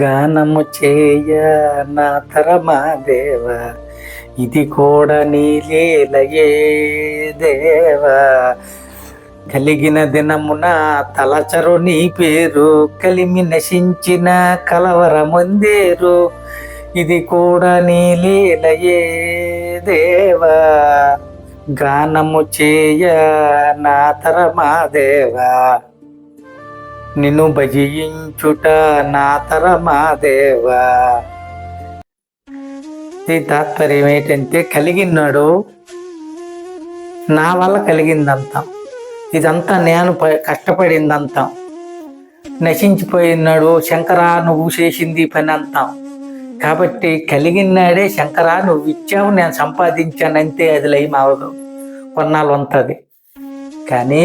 గానము చేయ నా తరమా దేవ. ఇది కూడా నీలేలయే దేవా. కలిగిన దినమున తలచరు నీ పేరు కలిమి నశించిన కలవరముందేరు. ఇది కూడా నీలేలయే దేవా. గానము చేయ నా తరమా దేవా. నిన్ను భజించుట నా దేవా? ఈ తాత్పర్యం ఏంటంటే కలిగినాడు నా వల్ల కలిగిందంతా. ఇదంతా నేను ప- కష్టపడిందంతా. నశించిపోయినాడు శంకరా నువ్వు చేసింది ఈ పని అంతా కాబట్టి కలిగినాడే శంకరా నువ్వు ఇచ్చావు నేను సంపాదించానంతే అది లయం అవదు. కొన్నాళ్ళు ఉంటుంది కానీ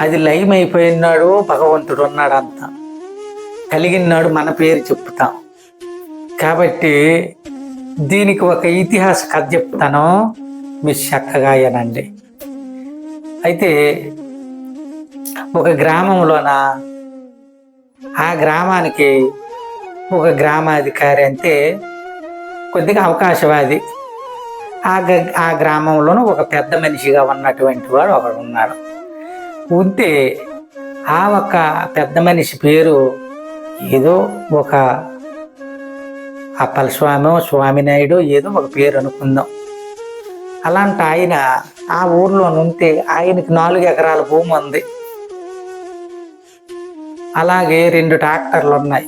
అది లయం అయిపోయినాడు భగవంతుడు ఉన్నాడు అంత కలిగినాడు మన పేరు చెప్తాం కాబట్టి దీనికి ఒక ఇతిహాస కథ చెప్తాను మీ చక్కగా అనండి అయితే ఒక గ్రామంలోన ఆ గ్రామానికి ఒక గ్రామాధికారి అంటే కొద్దిగా అవకాశవాది. ఆ ఆ గ్రామంలోనూ ఒక పెద్ద మనిషిగా ఉన్నటువంటి వాడు ఒకడు ఉన్నాడు ఉంటే ఆ ఒక పెద్ద మనిషి పేరు ఏదో ఒక అప్పల స్వామి స్వామినాయుడు ఏదో ఒక పేరు అనుకుందాం. అలాంటి ఆయన ఆ ఊర్లో ఉంటే ఆయనకి నాలుగు ఎకరాల భూమి ఉంది. అలాగే రెండు ట్రాక్టర్లు ఉన్నాయి.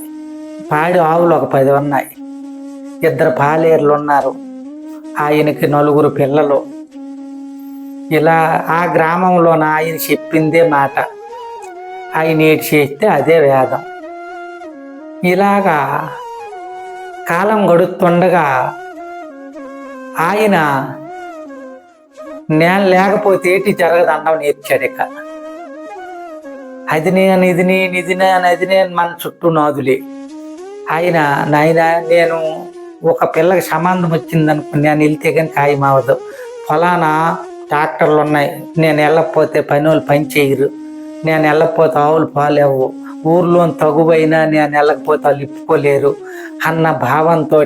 పాడి ఆవులు ఒక పది ఉన్నాయి. ఇద్దరు పాలేర్లు ఉన్నారు. ఆయనకి నలుగురు పిల్లలు. ఇలా ఆ గ్రామంలోన ఆయన చెప్పిందే మాట. ఆయన ఏటి చేస్తే అదే వేదం. ఇలాగా కాలం గడుస్తుండగా ఆయన నేను లేకపోతే ఏటి జరగదు అన్నం నేర్చాడు ఇక. అది నేను ఇది నేను ఇది నేను అది నేను మన చుట్టూ నాదులే. ఆయన నాయన నేను ఒక పిల్లకి సంబంధం వచ్చిందనుకుని నేను వెళ్తే కానీ ఖాయం అవ్వదు ఫలానా ట్రాక్టర్లు ఉన్నాయి నేను వెళ్ళకపోతే పని వాళ్ళు పని చేయరు. నేను వెళ్ళకపోతే ఆవులు పాలేవు. ఊర్లో తగువైనా నేను వెళ్ళకపోతే వాళ్ళు ఇప్పుకోలేరు. అన్న భావంతో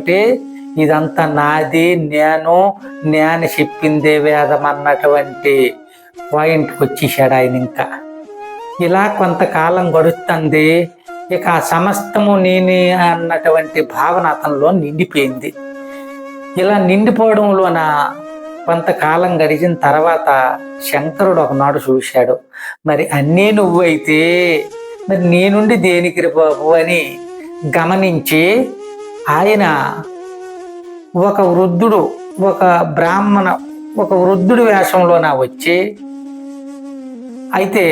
ఇదంతా నాది నేను నేను చెప్పిందే వేదం అన్నటువంటి పాయింట్కి వచ్చేసాడు ఆయన ఇంకా. ఇలా కొంతకాలం గడుస్తుంది. ఇక ఆ సమస్తము నేనే అన్నటువంటి భావన అతనిలో నిండిపోయింది. ఇలా నిండిపోవడంలోన కొంతకాలం గడిచిన తర్వాత శంకరుడు ఒకనాడు చూశాడు. మరి అన్నీ నువ్వైతే? మరి నేనుండి దేనికి బాబు? అని గమనించి ఆయన ఒక వృద్ధుడు ఒక బ్రాహ్మణ ఒక వృద్ధుడి వేషంలోన వచ్చి అయితే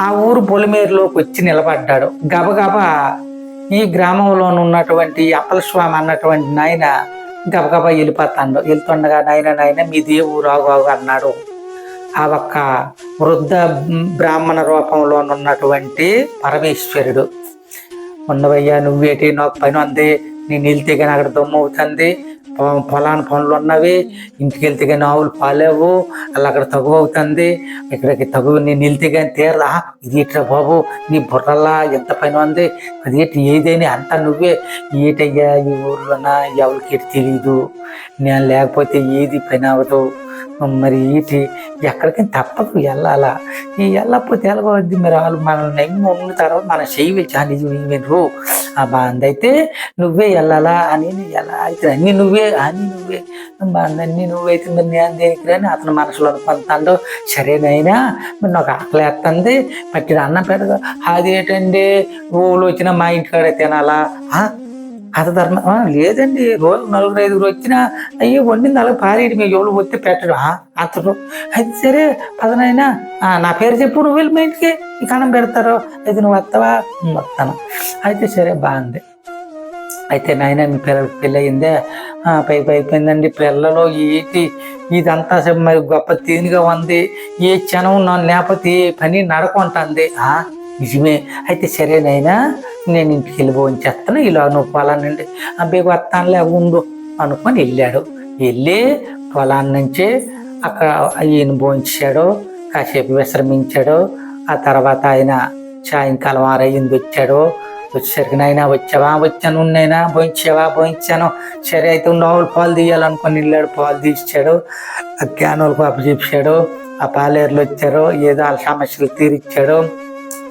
ఆ ఊరు పొలిమేరులోకి వచ్చి నిలబడ్డాడు. గబగబా ఈ గ్రామంలో ఉన్నటువంటి అప్పలస్వామి అన్నటువంటి నాయన గబగబా వెళ్ళిపోతాడు వెళ్తుండగా నాయన నాయన మీ దేవు రాఘు అన్నాడు. ఆ ఒక్క వృద్ధ బ్రాహ్మణ రూపంలో ఉన్నటువంటి పరమేశ్వరుడు. ఉన్నవయ్యా నువ్వేటి నాకు పని ఉంది నేను వెళ్తే కానీ అక్కడ దొమ్మ అవుతుంది. పొలాన పనులు ఉన్నవి ఇంటికి వెళ్తే కానీ ఆవులు పాలేవు అలా అక్కడ తగువ అవుతుంది. ఇక్కడికి తగువ నేను వెళ్తే కానీ తీరదా? ఇది ఇట్లా బాబు? నీ బుర్రల్లా ఎంత పని ఉంది? అది ఏంటి ఏదైనా అంతా నువ్వే. ఏటయ్యా ఈ ఊర్లోన? ఎవరికి తెలియదు నేను లేకపోతే ఏది పని అవ్వదు. మరి ఏంటి? ఎక్కడికైనా తప్పదు వెళ్ళాలా? ఈ వెళ్ళకపోతే ఎలాగొద్ది మరి వాళ్ళు మనల్ని నమ్మి ఉన్న తర్వాత మనం చెయ్యి చాలా మీరు ఆ నువ్వే వెళ్ళాలా? అని ఎలా అయితే అన్ని నువ్వే అని నువ్వే. అన్నీ నువ్వైతే మరి నేను దేనికి రాని? అతను మనసులో అనుకుంటాడు సరేనైనా మరి నాకు ఆకలి వేస్తుంది పట్టిన అన్నం పెడదు అది ఏంటండి? రోజులు వచ్చినా మా ఇంటికాడే తినాలా? అత ధర్మ లేదండి. రోజు నలుగురు ఐదుగురు వచ్చినా అయ్యో వండింది అలా పారేయడం ఎవరు వచ్చి పెట్టడం అతడు. అది సరే పదనైనా ఆ, నా పేరు చెప్పు నువ్వు వెళ్ళి మా ఇంటికి. ఈ కణం పెడతారు. అయితే నువ్వు వస్తావా? వస్తాను. అయితే సరే బాగుంది. అయితే నాయన మీ పిల్లలకి పెళ్ళి అయిందే. "ఆ, పై అయిపోయిందండి పిల్లలు ఏంటి? ఇదంతా మరి గొప్ప తీనిగా ఉంది. ఏ క్షణం నా లేకపోతే పని నడకుంటుంది? ఆ నిజమే అయితే సరేనైనా నేను ఇంటికి వెళ్ళిపోని చేస్తాను. ఇలా నువ్వు పొలానండి అబ్బాయి వస్తానులే ఉండు అనుకొని వెళ్ళాడు. వెళ్ళి పొలాన్ని నుంచి అక్కడ ఈయన భోంచాడు కాసేపు విశ్రమించాడు. ఆ తర్వాత ఆయన సాయంకాలం ఆరయ్యింది వచ్చాడు వచ్చేసరికి నాయనా వచ్చావా? వచ్చాను నైనా భోంచావా? భోంచాను సరే అయితే ఉండవాళ్ళు పాలు తీయాలనుకొని వెళ్ళాడు. పాలు తీసాడు ఆ క్యానోలు పాప చూపించాడు ఆ పాలేరులు వచ్చారు. ఏదో వాళ్ళ సమస్యలు తీరిచ్చాడు.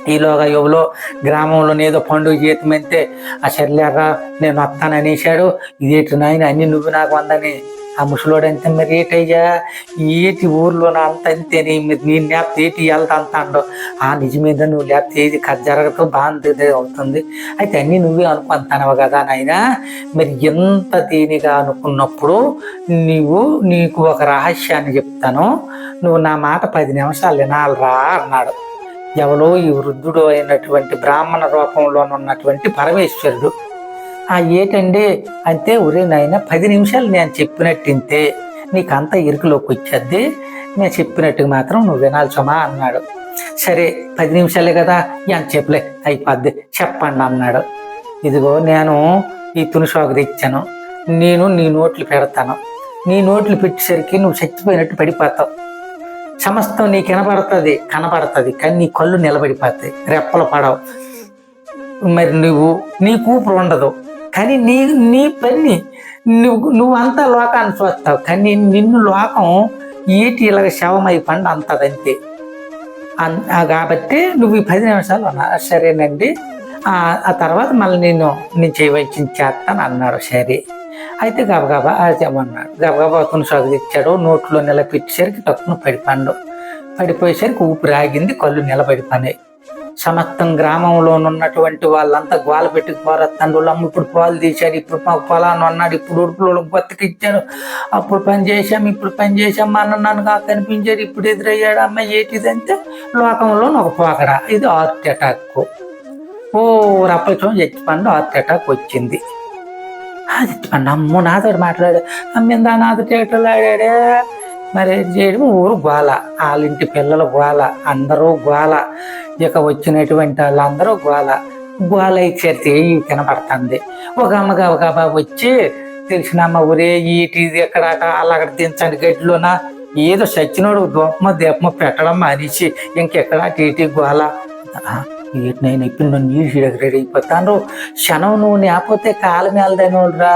ఈలోగా యువలో గ్రామంలో ఏదో పండుగ జీతమైతే ఆ సర్లేరా నేను వస్తాను అనేశాడు. ఇదేటి నాయన అన్ని నువ్వు నాకు వందని. ఆ ముసలోడంతే మరి ఏటయ్యా? ఏటి ఊర్లో అంత అంతే నీ నేను లేకపోతే ఏటి వెళ్తా అంటాడు ఆ నిజమేద నువ్వు లేకపోతే ఏది కథ జరగదు బాగుంది అవుతుంది. అయితే అన్నీ నువ్వే అనుకుంటానవు కదా నాయన? మరి ఎంత దీనిగా అనుకున్నప్పుడు నీవు నీకు ఒక రహస్యాన్ని చెప్తాను. నువ్వు నా మాట పది నిమిషాలు వినాలరా అన్నాడు. ఎవరో ఈ వృద్ధుడు అయినటువంటి బ్రాహ్మణ రూపంలో ఉన్నటువంటి పరమేశ్వరుడు. ఆ ఏటండి? అంటే ఒరే నాయన పది నిమిషాలు నేను చెప్పినట్టింతే నీకు అంత ఇరుకులోకి వచ్చేద్ది. నేను చెప్పినట్టుగా మాత్రం నువ్వు వినాల్సమా అన్నాడు. సరే పది నిమిషాలే కదా ఎంత చెప్పలే అయిపోద్ది చెప్పండి అన్నాడు. ఇదిగో నేను ఈ తునిసోకు తెచ్చాను నేను నీ నోట్లు పెడతాను. నీ నోట్లు పెట్టేసరికి నువ్వు చచ్చిపోయినట్టు పడిపోతావు. సమస్తం నీ కనపడుతుంది కనపడుతుంది. కానీ నీ కళ్ళు నిలబడిపోతాయి రెప్పలు పడవు. మరి నువ్వు నీ కూపురు ఉండదు. కానీ నీ నీ పని నువ్వు నువ్వంతా లోకాన్ని చూస్తావు. కానీ నిన్ను లోకం ఏటి ఇలాగ శవమై పండు అంతదంతే. అన్- కాబట్టి నువ్వు ఈ పది నిమిషాలు అన్నా సరేనండి. ఆ తర్వాత మళ్ళీ నేను నేను చేయవచ్చిన చేస్తాను అన్నాడు సరే. అయితే గబగబా అన్నాడు గబగబా కొనసాగు తెచ్చాడు నోట్లో నిలబెట్టేసరికి తక్కువ పడిపోయాడు పడిపోయేసరికి ఊపిరి ఆగింది కళ్ళు నిలబడిపోయినాయి సమస్తం గ్రామంలో ఉన్నటువంటి వాళ్ళంతా గోల పెట్టి పోరత్తండ్రులు అమ్మ ఇప్పుడు పాలు తీశారు ఇప్పుడు మాకు పొలాన్ని అన్నాడు ఇప్పుడు ఉడుపులు బతికిచ్చాడు. అప్పుడు పని చేశాం ఇప్పుడు పని చేశాం మా అన్న నన్ను కాక కనిపించాడు ఇప్పుడు ఎదురయ్యాడు అమ్మ ఏటిదంటే లోకంలోని ఒక పోకడ ఇది హార్ట్ అటాక్. ఓ రప్పలచం చచ్చిపండు హార్ట్ అటాక్ వచ్చింది. నమ్ము చచ్చిపోండి నాతో మాట్లాడు అమ్మిందా నాతో ఆడాడే? మరి ఏం చేయడం ఊరు గోల వాళ్ళింటి పిల్లలు గోల అందరూ గోల. ఇక వచ్చినటువంటి వాళ్ళందరూ గోల. గోల ఇచ్చేస్తే కనపడుతుంది ఒక అమ్మగా ఒక బాబు వచ్చి తెలిసిన అమ్మ ఊరే ఈటిది ఎక్కడ? అలాగ దించండి గడ్డిలోన. ఏదో సచ్చినోడు దూపమ దీపమ పెట్టడం మానేసి ఇంకెక్కడ? టీటీ గోల. ఆ, ఇప్పుడు నన్ను నీళ్ళు రెడీ అయిపోతాను. క్షణం నువ్వు నేకపోతే కాలం వెళ్దాని రా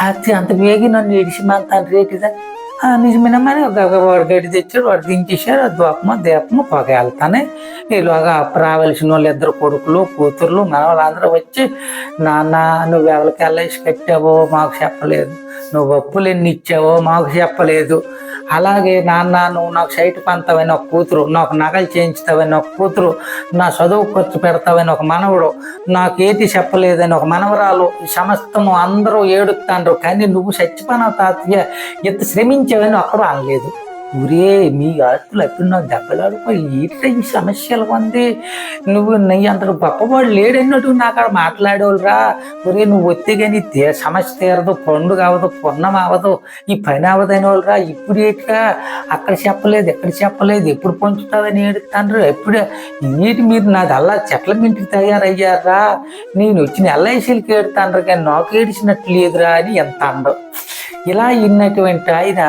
అది అంత వేగి నన్ను ఇడిసిమంతాను రేటిదా ఆ, నిజమేనమ్మని ఒక వాడు గడ్డి తెచ్చాడు వాడు దించేశాడు ఆ దూపము దీపమో పొగ వెళ్తానే ఇలాగా రావాల్సిన వాళ్ళు ఇద్దరు కొడుకులు కూతుర్లు మనవాళ్ళు అందరూ వచ్చి నాన్న నువ్వు ఎవరికి వెళ్ళేసి కట్టావో? మాకు చెప్పలేదు. నువ్వు అప్పులు ఎన్ని ఇచ్చావో? మాకు చెప్పలేదు. అలాగే నాన్న నువ్వు నాకు సైట్ పంతవని ఒక కూతురు నాకు నగలు చేయించుతావని ఒక కూతురు నా చదువు ఖర్చు పెడతావని ఒక మనవడు నాకు ఏది చెప్పలేదని ఒక మనవరాలు సమస్తము అందరూ ఏడుతాండ్రు కానీ నువ్వు చచ్చిపోయినావు తాతయ్య ఎంత శ్రమించావని ఒక్కడు అనలేదు. ఊరే మీ ఆస్తులు ఎప్పుడున్నా దెబ్బలాడిపోయి ఏంట ఈ సమస్యలు ఉంది నువ్వు నీ అంత గొప్పవాడు లేడన్నట్టు నాకు అక్కడ మాట్లాడేవాళ్ళరా. ఒరే నువ్వు వస్తే కానీ తే సమస్య తీరదు పండుగ అవ్వదు పున్నం అవ్వదు ఈ పని అవదని వాళ్ళరా ఇప్పుడు ఏట్రా? అక్కడ చెప్పలేదు ఎక్కడ చెప్పలేదు ఎప్పుడు పంచుతుందని ఏడుతాను ఎప్పుడు? ఏంటి మీరు నాది అలా చెట్ల మింటికి తయారయ్యారా? నేను వచ్చిన ఎల్ఐసీలకి ఏడుతాను కానీ నాకు ఏడిచినట్టు లేదురా అని ఎంత అండవు. ఇలా ఇన్నటువంటి ఆయన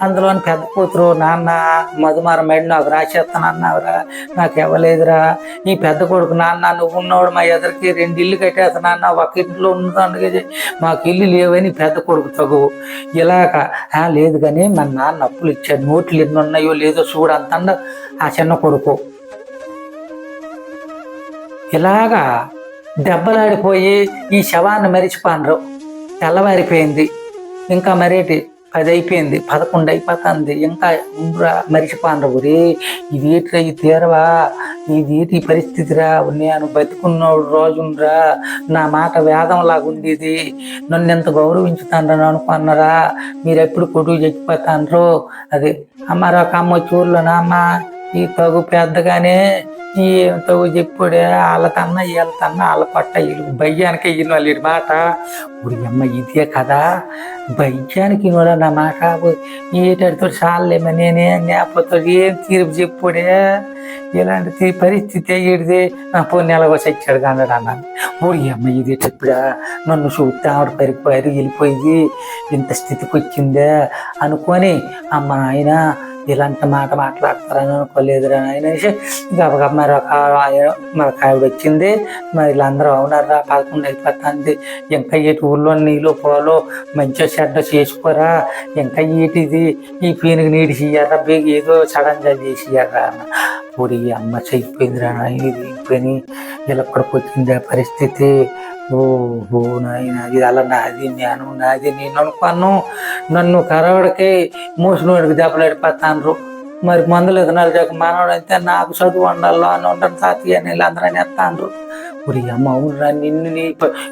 అందులోని పెద్ద కూతురు నాన్న మధుమార మేడం నాకు రాసేస్తాను అన్నావురా. నాకు ఇవ్వలేదురా. ఈ పెద్ద కొడుకు నాన్న నువ్వు ఉన్నవాడు మా ఎదురికి రెండు ఇల్లు కట్టేస్తానన్న ఒక ఇంట్లో ఉన్నదానికి మాకు ఇల్లు లేవని పెద్ద కొడుకు తగు ఇలాగ "ఆ, లేదు కానీ మా నాన్న అప్పులు ఇచ్చాడు. నోట్లు ఎన్ని ఉన్నాయో లేదో చూడు ఆ చిన్న కొడుకు. ఇలాగా దెబ్బలాడిపోయి ఈ శవాన్ని మరిచిపోండ్రు తెల్లవారిపోయింది. ఇంకా మరేటి? పది అయిపోయింది పదకొండు అయిపోతుంది ఇంకా ఉండ్రా మరిచిపోండ్రు ఊరి ఇది ఏట్రా ఈ తీరవా? ఇది ఏటి పరిస్థితిరా? నేను బతుకున్నోడు రోజునరా నా మాట వేదం నన్ను ఎంత గౌరవించుతాను అనుకున్నారా? మీరు ఎప్పుడు కొడుకు చచ్చిపోతాండ్రు అది అమ్మ ఒక అమ్మ చూర్లోనా అమ్మ? ఈ తగు పెద్దగానే ఏంతో చెప్పుడే వాళ్ళ తన్న వీళ్ళ తన్న వాళ్ళ పట్ట వీళ్ళు భయ్యానికి ఈయన వాళ్ళు మాట. ఇప్పుడు అమ్మ ఇదే కదా. భయ్యానికి ఈయన నా మాట ఏటడితో చాలేమో నేనే లేకపోతే ఏం తీర్పు చెప్పుడే? ఇలాంటి తీ- పరిస్థితి ఏడిది? నా పో నెలగో చచ్చాడు అన్నాడు అన్నాను ఊరి అమ్మ ఇది చెప్పుడా? నన్ను చూస్తే ఆవిడ పరిపోయారు వెళ్ళిపోయింది. ఇంత స్థితికి వచ్చిందే అనుకొని అమ్మ ఆయన ఇలాంటి మాట మాట్లాడతారని అనుకోలేదురా ఆయన అనేసి గబగబ మరి ఒక మరి ఆవిడ వచ్చింది. మరి వీళ్ళందరూ అవునారా? పదకొండు అయిపోతుంది. ఇంకా ఏటి ఊళ్ళో నీళ్ళు పోలో మంచిగా చెడ్డ చేసుకోరా? ఇంకా ఏటిది ఈ పీనుగు నీటి చెయ్యారా బేగ ఏదో సడన్గా చేసియారా అన్న ఊరి అమ్మ చెయ్యిపోయిందిరా ఇది పని ఇలా ఇక్కడికి వచ్చింది పరిస్థితి. ఓహో నాయన ఇది అలా నాది నేను నాది నేను అనుకున్నాను. నన్ను కరవడికి మూసినోడికి దెబ్బలాడిపోతాను మరి మందులు ఎదనాలు చెప్ప మనవాడు అయితే నాకు చదువు ఉండాలో అని ఉండను తాతయ్య అని వీళ్ళందరూ ఎత్తాండ్రు ఇప్పుడు అమ్మ అవునురా నిన్ను నీ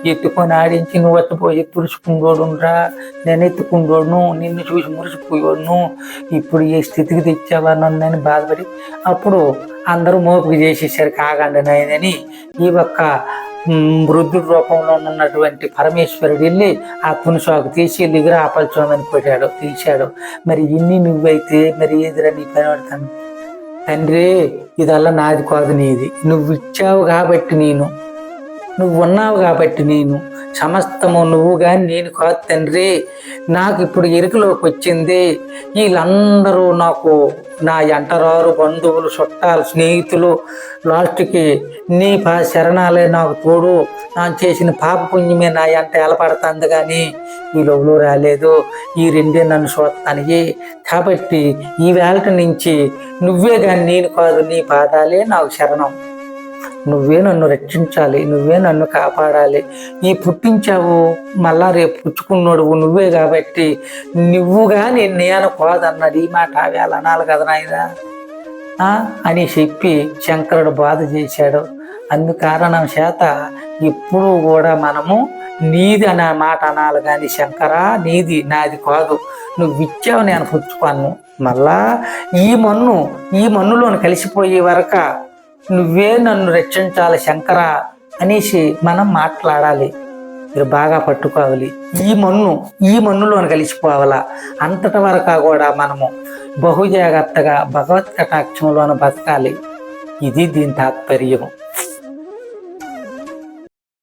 ఎత్తుకొని ఆడించి నువ్వు వచ్చిపోయి తుడుచుకుంటోడురా నేను ఎత్తుకుండోడును నిన్ను చూసి మురిసిపోయాడును ఇప్పుడు ఈ స్థితికి తెచ్చావా నన్ను అని బాధపడి అప్పుడు అందరూ మోపుకు చేసేసారు కాగండి నాయనని. ఈ ఒక్క మ్, రూపంలో ఉన్నటువంటి పరమేశ్వరుడు వెళ్ళి ఆ తునిసాకు తీసి విగ్రహపరచమని పెట్టాడు తీశాడు. మరి ఇన్ని నువ్వైతే మరి ఏదిరా నీ పని పడతాను తండ్రి ఇదల్లా నాది కాదు నీది. నువ్వు ఇచ్చావు కాబట్టి నేను నువ్వు ఉన్నావు కాబట్టి నేను సమస్తము నువ్వు కానీ నేను కాదు తండ్రి. నాకు ఇప్పుడు ఎరుకలోకి వచ్చింది. వీళ్ళందరూ నాకు నా ఎంటరారు బంధువులు చుట్టాలు స్నేహితులు లాస్ట్కి నీ పా శరణాలే నాకు తోడు. నాకు చేసిన పాపపుణ్యమే నా ఎంట ఎలపడుతుంది కానీ ఈ లోపల రాలేదు. ఈ రెండే నన్ను చూస్తానికి కాబట్టి ఈ వేళ నుంచి నువ్వే కానీ నేను కాదు నీ పాదాలే నాకు శరణం. నువ్వే నన్ను రక్షించాలి నువ్వే నన్ను కాపాడాలి. ఈ పుట్టించావు మళ్ళా రేపు పుచ్చుకున్నాడు నువ్వే కాబట్టి నువ్వుగా నేను నేను కాదన్నాడు. ఈ మాట ఆవేళ అనాలి కదా నాయనా. అని చెప్పి శంకరుడు బాధ చేశాడు. అందు కారణం చేత ఇప్పుడు కూడా మనము నీది అనే మాట అనాలి కానీ శంకరా నీది నాది కాదు. నువ్వు ఇచ్చావు నేను పుచ్చుకోను. మళ్ళా ఈ మన్ను ఈ మన్నులోని కలిసిపోయే వరకు నువ్వే నన్ను రక్షించాలి శంకర అనేసి మనం మాట్లాడాలి. మీరు బాగా పట్టుకోవాలి. ఈ మన్ను ఈ మన్నులోని కలిసిపోవాలా? అంతటి వరకు కూడా మనము బహుజాగ్రత్తగా భగవత్ కటాక్షంలోన బతకాలి. ఇది దీని తాత్పర్యం.